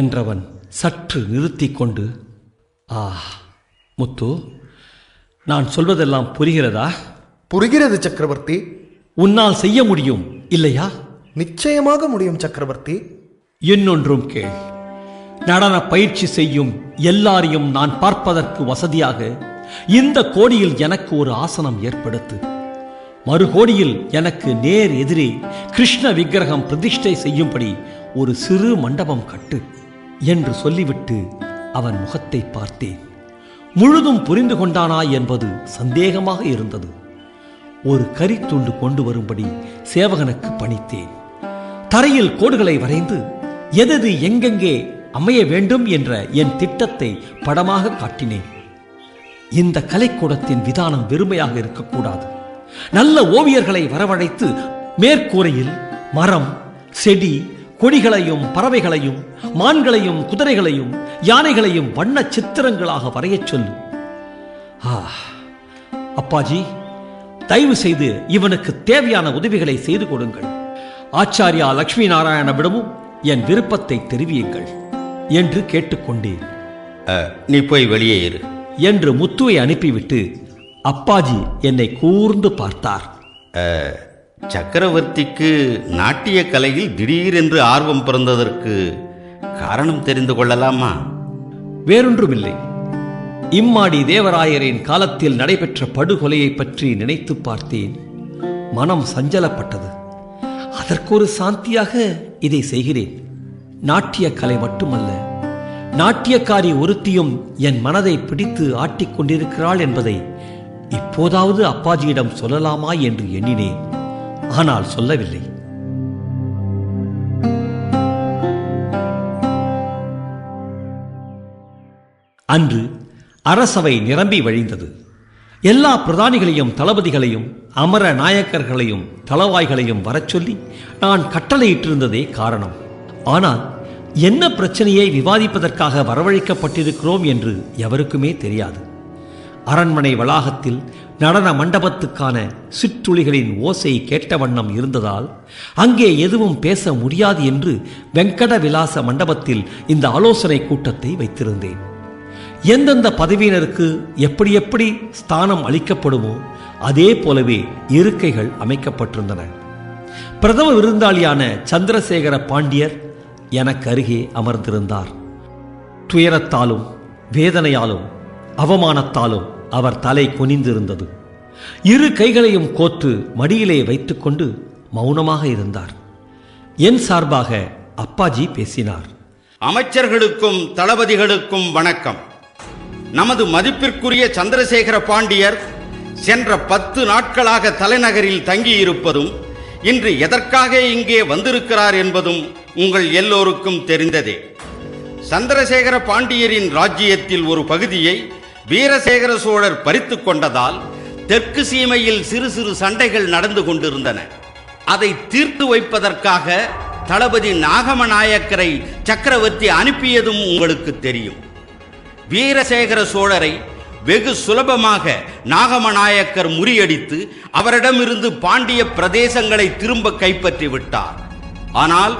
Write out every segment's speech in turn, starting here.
என்றவன் சற்று நிறுத்திக் கொண்டு ஆ முத்து நான் சொல்வதெல்லாம் புரிகிறதா? புரிகிறது சக்கரவர்த்தி. உன்னால் செய்ய முடியும் இல்லையா? நிச்சயமாக முடியும் சக்கரவர்த்தி. இன்னொன்றும் கேள். நடன பயிற்சி செய்யும் எல்லாரையும் நான் பார்ப்பதற்கு வசதியாக இந்த கோடியில் எனக்கு ஒரு ஆசனம் ஏற்படுத்து. மறுகோடியில் எனக்கு நேர் எதிரே கிருஷ்ண விக்கிரகம் பிரதிஷ்டை செய்யும்படி ஒரு சிறு மண்டபம் கட்டு. என்று சொல்லிவிட்டு அவன் முகத்தை பார்த்தேன். முழுதும் புரிந்து கொண்டானா என்பது சந்தேகமாக இருந்தது. ஒரு கரித்துண்டு கொண்டு வரும்படி சேவகனுக்கு பணித்தேன். தரையில் கோடுகளை வரைந்து எதது எங்கெங்கே அமைய வேண்டும் என்ற என் திட்டத்தை படமாக காட்டினேன். இந்த கலைக்கூடத்தின் விதானம் வெறுமையாக இருக்கக்கூடாது. நல்ல ஓவியர்களை வரவழைத்து மேற்கூரையில் மரம் செடி கொடிகளையும் பறவைகளையும் மான்களையும் குதிரைகளையும் யானைகளையும் வண்ண சித்திரங்களாக வரையச் சொல்லு. ஆ அப்பாஜி தயவு செய்து இவனுக்கு தேவையான உதவிகளை செய்து கொடுங்கள். ஆச்சாரியா லட்சுமி நாராயணவிடமும் என் விருப்பத்தை தெரிவியுங்கள் என்று கேட்டுக்கொண்டேன். நீ போய் வெளியே இரு. என்று முத்துவை அனுப்பிவிட்டு அப்பாஜி என்னை கூர்ந்து பார்த்தார். சக்கரவர்த்திக்கு நாட்டிய கலையில் திடீரென்று ஆர்வம் பிறந்ததற்கு காரணம் தெரிந்து கொள்ளலாமா? வேறொன்றுமில்லை. இம்மாடி தேவராயரின் காலத்தில் நடைபெற்ற படுகொலையை பற்றி நினைத்து பார்த்தேன். மனம் சஞ்சலப்பட்டது. அதற்கொரு சாந்தியாக இதை செய்கிறேன். நாட்டிய கலை மட்டுமல்ல. நாட்டியக்காரி ஒருத்தியும் என் மனதை பிடித்து ஆட்டிக் கொண்டிருக்கிறாள் என்பதை இப்போதாவது அப்பாஜியிடம் சொல்லலாமா என்று எண்ணினேன். ஆனால் சொல்லவில்லை. அன்று அரசவை நிரம்பி வழிந்தது. எல்லா பிரதானிகளையும் தளபதிகளையும் அமர நாயக்கர்களையும் தளவாய்களையும் வரச் சொல்லி நான் கட்டளையிட்டிருந்ததே காரணம். ஆனால் என்ன பிரச்சனையை விவாதிப்பதற்காக வரவழைக்கப்பட்டிருக்கிறோம் என்று எவருக்குமே தெரியாது. அரண்மனை வளாகத்தில் நடன மண்டபத்துக்கான சிற்றுளிகளின் ஓசை கேட்ட வண்ணம் இருந்ததால் அங்கே எதுவும் பேச முடியாது என்று வெங்கட விலாச மண்டபத்தில் இந்த ஆலோசனை கூட்டத்தை வைத்திருந்தேன். எந்தெந்த பதவியினருக்கு எப்படி எப்படி ஸ்தானம் அளிக்கப்படுமோ அதே போலவே இருக்கைகள் அமைக்கப்பட்டிருந்தன. பிரதம விருந்தாளியான சந்திரசேகர பாண்டியர் எனக்கு அருகே அமர்ந்திருந்தார். துயரத்தாலும் வேதனையாலும் அவமானத்தாலும் அவர் தலை குனிந்திருந்தது. இரு கைகளையும் கோத்து மடியிலே வைத்துக்கொண்டு மௌனமாக இருந்தார். என் சார்பாக அப்பாஜி பேசினார். அமைச்சர்களுக்கும் தளபதிகளுக்கும் வணக்கம். நமது மதிப்பிற்குரிய சந்திரசேகர பாண்டியர் சென்ற பத்து நாட்களாக தலைநகரில் தங்கியிருப்பதும் இன்று எதற்காக இங்கே வந்திருக்கிறார் என்பதும் உங்கள் எல்லோருக்கும் தெரிந்ததே. சந்திரசேகர பாண்டியரின் ராஜ்ஜியத்தில் ஒரு பகுதியை வீரசேகர சோழர் பறித்துக் கொண்டதால் தெற்கு சீமையில் சிறு சிறு சண்டைகள் நடந்து கொண்டிருந்தன. அதை தீர்த்து வைப்பதற்காக தளபதி நாகமநாயக்கரை சக்கரவர்த்தி அனுப்பியதும் உங்களுக்கு தெரியும். வீரசேகர சோழரை வெகு சுலபமாக நாகமநாயக்கர் முறியடித்து அவரிடமிருந்து பாண்டிய பிரதேசங்களை திரும்ப கைப்பற்றி விட்டார். ஆனால்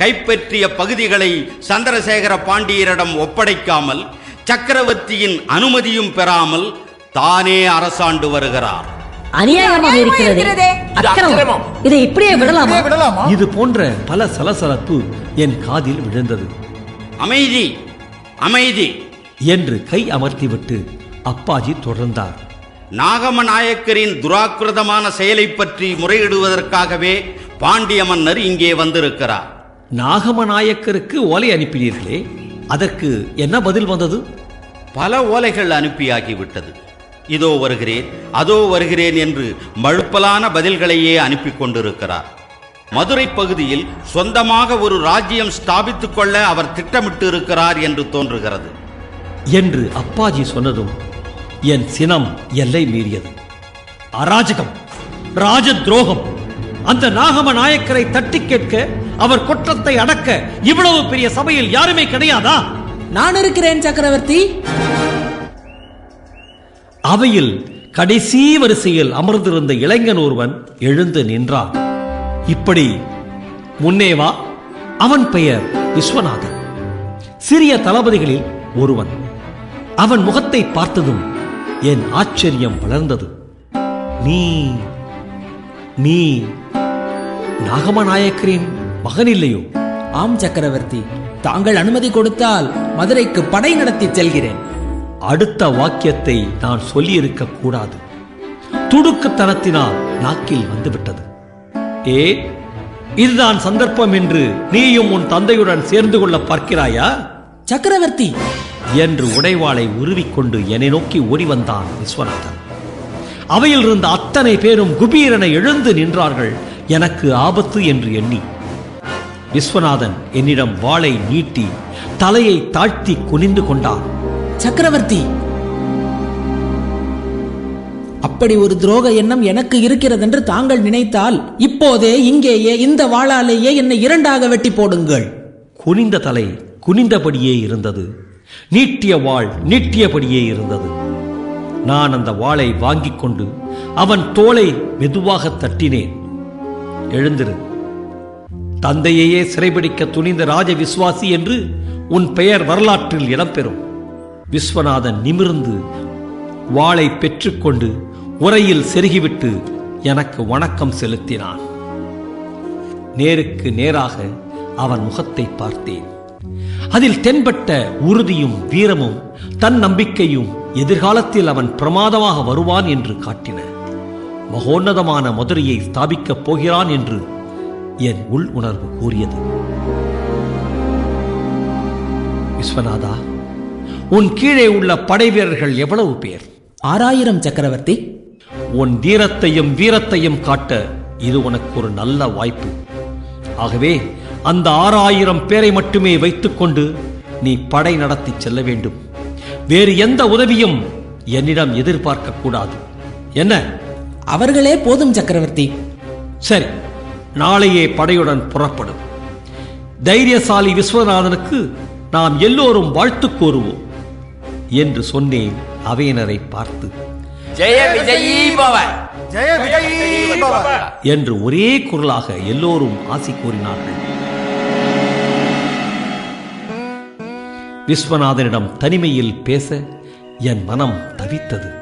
கைப்பற்றிய பகுதிகளை சந்திரசேகர பாண்டியரிடம் ஒப்படைக்காமல் சக்கரவர்த்தியின் அனுமதியும் பெறாமல் தானே அரசாண்டு வருகிறார். அநியாயமாக இருக்கிறது. அக்கிரமம். இதை இப்படியே விடலாமா? விடலாமா? இது போன்ற பல சலசலப்பு என் காதில் விழுந்தது. அமைதி அமைதி. என்று கை அமர்த்திவிட்டு அப்பாஜி தொடர்ந்தார். நாகமநாயக்கரின் துராக்கிரதமான செயலை பற்றி முறையிடுவதற்காகவே பாண்டிய மன்னர் இங்கே வந்திருக்கிறார். நாகமநாயக்கருக்கு ஓலை அனுப்பினீர்களே அதற்கு என்ன பதில் வந்தது? பல ஓலைகள் அனுப்பியாகிவிட்டது. இதோ வருகிறேன் அதோ வருகிறேன் என்று மழுப்பலான பதில்களையே அனுப்பி கொண்டிருக்கிறார். மதுரை பகுதியில் சொந்தமாக ஒரு ராஜ்யம் ஸ்தாபித்துக் கொள்ள அவர் திட்டமிட்டு இருக்கிறார் என்று தோன்றுகிறது. என்று அப்பாஜி சொன்னதும் என் சினம் எல்லை மீறியது. அராஜகம் ராஜ துரோகம் அந்த நாகம நாயக்கரை தட்டி கேட்க அவர் குற்றத்தை அடக்க இவ்வளவு பெரிய சபையில் யாருமே கிடையாதா? நான் இருக்கிறேன் சக்கரவர்த்தி. அவையில் கடைசி வரிசையில் அமர்ந்திருந்த இளைஞன் ஒருவன் எழுந்து நின்றான். இப்படி முன்னே வா அவன் பெயர் விஸ்வநாதன். சிறிய தளபதிகளில் ஒருவன். அவன் முகத்தை பார்த்ததும் என் ஆச்சரியம் வளர்ந்தது. நீ நீ நாகமநாயக்கரின் மகன் இல்லையோ? ஆம் சக்கரவர்த்தி. தாங்கள் அனுமதி கொடுத்தால் மதுரைக்கு படை நடத்தி செல்கிறேன். அடுத்த வாக்கியத்தை நான் சொல்லியிருக்க கூடாது துடுக்குத்தனத்தினால் நாக்கில் வந்துவிட்டது. ஏ இதுதான் சந்தர்ப்பம் என்று நீயும் உன் தந்தையுடன் சேர்ந்து கொள்ள பார்க்கிறாயா? சக்கரவர்த்தி! என்று உடைவாளை உருவிக்கொண்டு என்னை நோக்கி ஓடி வந்தான் விஸ்வநாதன். அவையில் இருந்த அத்தனை பேரும் குபீரென எழுந்து நின்றார்கள். எனக்கு ஆபத்து என்று எண்ணி விஸ்வநாதன் என்னிடம் வாளை நீட்டி தலையை தாழ்த்தி குனிந்து கொண்டான். சக்கரவர்த்தி! அப்படி ஒரு துரோக எண்ணம் எனக்கு இருக்கிறதென்று தாங்கள் நினைத்தால் இப்போதே இங்கேயே இந்த வாளாலேயே என்னை இரண்டாக வெட்டி போடுங்கள். குனிந்த தலை குனிந்தபடியே இருந்தது. நீட்டிய வாள் நீட்டியபடியே இருந்தது. நான் அந்த வாளை வாங்கிக் கொண்டு அவன் தோளை மெதுவாக தட்டினேன். எழுந்திரு. தந்தையையே சிறைபிடிக்க துணிந்த ராஜ விசுவாசி என்று உன் பெயர் வரலாற்றில் இடம்பெறும். விஸ்வநாதன் நிமிர்ந்து வாளை பெற்றுக்கொண்டு உரையில் செருகிவிட்டு எனக்கு வணக்கம் செலுத்தினான். நேருக்கு நேராக அவன் முகத்தை பார்த்தேன். அதில் தென்பட்ட உறுதியும் வீரமும் தன் நம்பிக்கையும் எதிர்காலத்தில் அவன் பிரமாதமாக வருவான் என்று காட்டின. மகோன்னதமான மதுரையை ஸ்தாபிக்கப் போகிறான் என்று என் உள் உணர்வு கூறியது. விஸ்வநாதா உன் கீழே உள்ள படை வீரர்கள் எவ்வளவு பேர்? ஆறாயிரம் சக்கரவர்த்தி. உன் தீரத்தையும் வீரத்தையும் காட்ட இது உனக்கு ஒரு நல்ல வாய்ப்பு. ஆகவே அந்த ஆறாயிரம் பேரை மட்டுமே வைத்துக்கொண்டு நீ படை நடத்தி செல்ல வேண்டும். வேறு எந்த உதவியும் என்னிடம் எதிர்பார்க்க கூடாது. என்ன? அவர்களே போதும் சக்கரவர்த்தி. சரி நாளையே படையுடன் புறப்படும். தைரியசாலி விஸ்வநாதனுக்கு நாம் எல்லோரும் வாழ்த்து கூறுவோம் என்று சொன்னேன் அவையினரை பார்த்து. ஜெய விஜயீ பவ ஜெய விஜயீ பவ. என்று ஒரே குரலாக எல்லோரும் ஆசி கூறினார்கள். விஸ்வநாதனிடம் தனிமையில் பேச என் மனம் தவித்தது.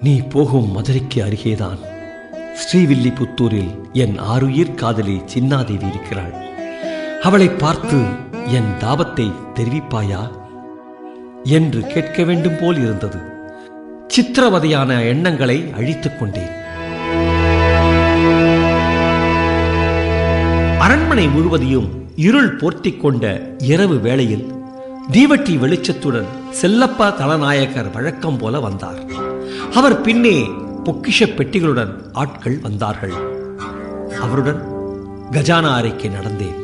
நீ போகும் மதுரைக்கு அருகேதான் ஸ்ரீவில்லிபுத்தூரில் என் ஆருயிர் காதலி சின்னாதேவி இருக்கிறாள். அவளை பார்த்து என் தாபத்தை தெரிவிப்பாயா? என்று கேட்க வேண்டும் போல் இருந்தது. சித்திரவதையான எண்ணங்களை அழித்துக் கொண்டேன். அரண்மனை முழுவதையும் இருள் போர்த்திக் கொண்ட இரவு வேளையில் தீவட்டி வெளிச்சத்துடன் செல்லப்பா தலநாயகர் வழக்கம் போல வந்தார். அவர் பின்னே பொக்கிஷ பெட்டிகளுடன் ஆட்கள் வந்தார்கள். அவருடன் கஜானா அறைக்கு நடந்தேன்.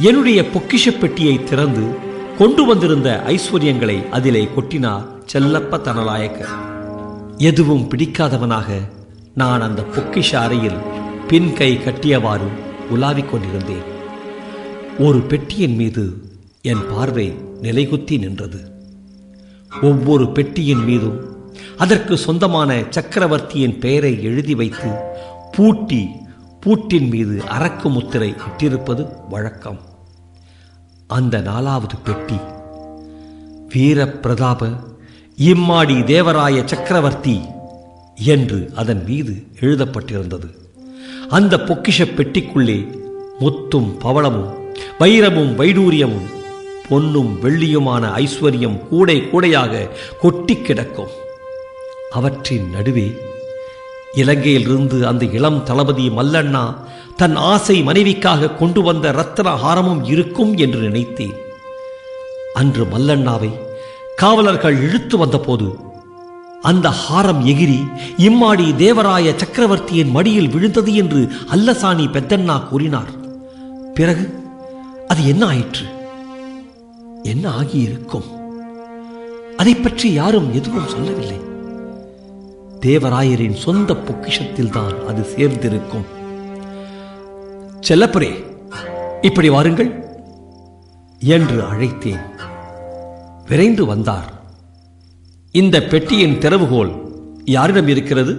என்னுடைய பொக்கிஷ பெட்டியை திறந்து கொண்டு வந்திருந்த ஐஸ்வர்யங்களை அதிலே கொட்டினார் செல்லப்ப தனலாயக்கர் எதுவும் பிடிக்காதவனாக நான் அந்த பொக்கிஷ அறையில் பின் கை கட்டியவாறு உலாவிக் கொண்டிருந்தேன். ஒரு பெட்டியின் மீது என் பார்வை நிலைகுத்தி நின்றது. ஒவ்வொரு பெட்டியின் மீதும் அதற்கு சொந்தமான சக்கரவர்த்தியின் பெயரை எழுதி வைத்து பூட்டி பூட்டின் மீது அரக்கு முத்திரை இட்டிருப்பது வழக்கம். அந்த நாலாவது பெட்டி வீர பிரதாப இம்மாடி தேவராய சக்கரவர்த்தி என்று அதன் மீது எழுதப்பட்டிருந்தது. அந்த பொக்கிஷ பெட்டிக்குள்ளே முத்தும் பவளமும் வைரமும் வைடூரியமும் பொன்னும் வெள்ளியுமான ஐஸ்வர்யம் கூடை கூடையாக கொட்டி கிடக்கும். அவற்றின் நடுவே இலங்கையிலிருந்து அந்த இளம் தளபதி மல்லண்ணா தன் ஆசை மனைவிக்காக கொண்டு வந்த ரத்தன ஹாரமும் இருக்கும் என்று நினைத்தேன். அன்று மல்லண்ணாவை காவலர்கள் இழுத்து வந்தபோது அந்த ஹாரம் எகிரி இம்மாடி தேவராய சக்கரவர்த்தியின் மடியில் விழுந்தது என்று அல்லசாணி பெத்தண்ணா கூறினார். பிறகு அது என்ன ஆயிற்று? என்ன ஆகியிருக்கும்? அதை பற்றி யாரும் எதுவும் சொல்லவில்லை. தேவராயரின் சொந்த பொக்கிஷத்தில் தான் அது சேர்ந்திருக்கும். செல்லப்புரே இப்படி வாருங்கள். என்று அழைத்தேன். விரைந்து வந்தார். இந்த பெட்டியின் திறவுகோல் யாரிடம் இருக்கிறது?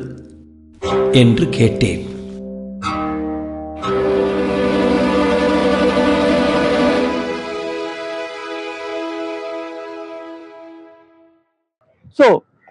என்று கேட்டேன். So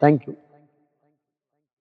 Thank you.